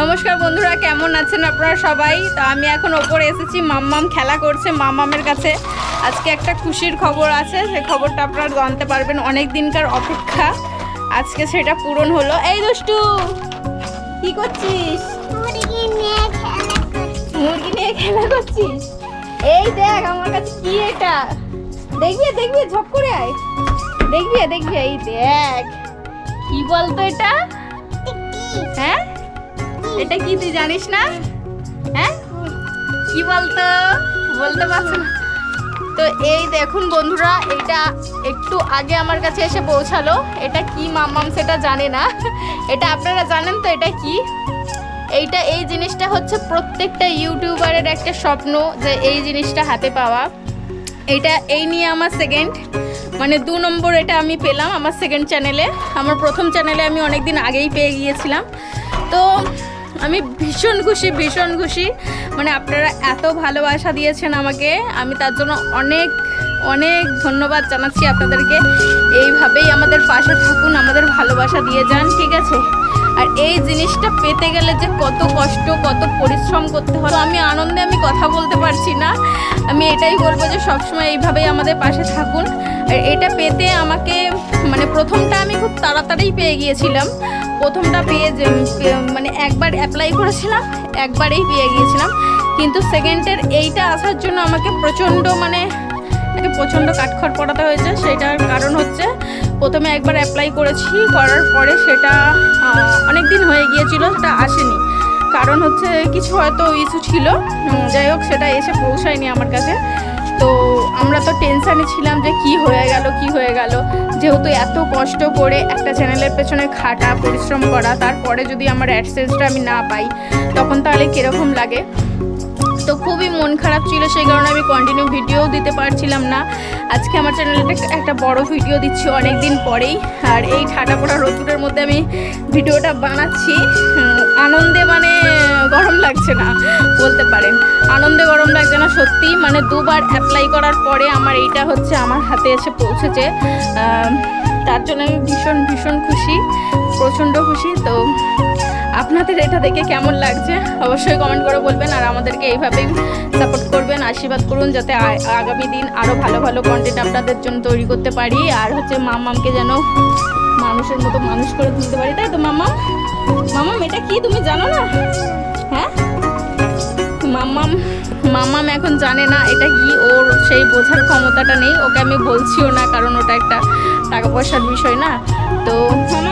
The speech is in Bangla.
নমস্কার বন্ধুরা কেমন আছেন আপনারা সবাই? তো আমি এখন ওপরে এসেছি মাম্মাম খেলা করছে মাম্মামের কাছে। আজকে একটা খুশির খবর আছে সেই খবরটা আপনারা জানতে পারবেন অনেক দিনকার অপেক্ষা। আজকে সেটা পূরণ হলো। এই দুষ্টু কি করছিস? মুরগি নিয়ে খেলা মুরগি নিয়ে খেলা করছিস? এই দেখ আমার কাছে কি এটা? দেখবি দেখবি ঝপ করে আয়। দেখবি দেখবি এই দেখ। কি বলতো এটা? হ্যাঁ? এটা কি তুই জানিস না? হ্যাঁ? কি বলতো? বলতে পারছ না। তো এই দেখুন বন্ধুরা এটা একটু আগে আমার কাছে এসে পৌঁছালো। এটা কি মাম্মাম সেটা জানে না। এটা আপনারা জানেন তো এটা কি? এইটা, এই জিনিসটা হচ্ছে প্রত্যেকটা ইউটিউবারের একটা স্বপ্ন যে এই জিনিসটা হাতে পাওয়া। এটা এই নিয়ে আমার সেকেন্ড মানে দু নম্বর এটা আমি পেলাম আমার সেকেন্ড চ্যানেলে আমার প্রথম চ্যানেলে আমি অনেক দিন আগেই পেয়ে গিয়েছিলাম। তো আমি ভীষণ খুশি ভীষণ খুশি। মানে আপনারা এত ভালোবাসা দিয়েছেন আমাকে। আমি তার জন্য অনেক অনেক ধন্যবাদ জানাচ্ছি আপনাদেরকে। এইভাবেই আমাদের পাশে থাকুন, আমাদের ভালোবাসা দিয়ে যান, ঠিক আছে? আর এই জিনিসটা পেতে গেলে যে কত কষ্ট, কত পরিশ্রম করতে হয়, আমি আনন্দে আমি কথা বলতে পারছি না। আমি এটাই বলব যে সবসময় এইভাবেই আমাদের পাশে থাকুন। আর এটা পেতে আমাকে মানে প্রথমটা আমি খুব তাড়াতাড়ি পেয়ে গিয়েছিলাম। প্রথমটা পেয়ে যে মানে একবার অ্যাপ্লাই করেছিলাম, একবারেই পেয়ে গিয়েছিলাম। কিন্তু সেকেন্ডের এইটা আসার জন্য আমাকে প্রচণ্ড মানে প্রচণ্ড কাঠখড় পড়াতে হয়েছে। সেটার কারণ হচ্ছে প্রথমে একবার অ্যাপ্লাই করেছি, করার পরে সেটা অনেক দিন হয়ে গিয়েছিল, সেটা আসেনি। কারণ হচ্ছে কিছু হয়তো ইস্যু ছিল যাই হোক, সেটা এসে পৌঁছায়নি আমার কাছে। তো আমরা তো টেনশানে ছিলাম যে কি হয়ে গেল, কি হয়ে গেল। যেহেতু এত কষ্ট করে একটা চ্যানেলের পেছনে খাটা, পরিশ্রম করা, তারপরে যদি আমার অ্যাডসেন্সটা আমি না পাই, তখন তাহলে কীরকম লাগে? তো খুবই মন খারাপ ছিল সেই কারণে আমি কন্টিনিউ ভিডিও দিতে পারছিলাম না। আজকে আমার চ্যানেলটা একটা বড় ভিডিও দিচ্ছি অনেক দিন পরেই। আর এই ঠাটা পড়া রোদ্দুরের মধ্যে আমি ভিডিওটা বানাচ্ছি। আনন্দে মানে গরম লাগছে না, বলতে পারেন। আনন্দে গরম লাগছে না, সত্যি। মানে দুবার অ্যাপ্লাই করার পরে আমার এইটা হচ্ছে আমার হাতে এসে পৌঁছেছে। তার জন্য আমি ভীষণ ভীষণ খুশি। প্রচণ্ড খুশি, তো আপনাদের এটা দেখে কেমন লাগছে? অবশ্যই কমেন্ট করে বলবেন আর আমাদেরকে এইভাবেই সাপোর্ট করবেন, আশীর্বাদ করুন যাতে আগামী দিন আরও ভালো ভালো কন্টেন্ট আপনাদের জন্য তৈরি করতে পারি। আর হচ্ছে মাম্মামকে যেন মানুষের মতো মানুষ করে তুলতে পারি। তাই তো মাম্মাম মাম্মাম এটা কি তুমি জানো না? হ্যাঁ? মাম্মাম মাম্মাম এখন জানে না এটা কি, ওর সেই বোঝার ক্ষমতাটা নেই। ওকে আমি বলছিও না, কারণ ওটা একটা টাকা পয়সার বিষয় না। তো মামা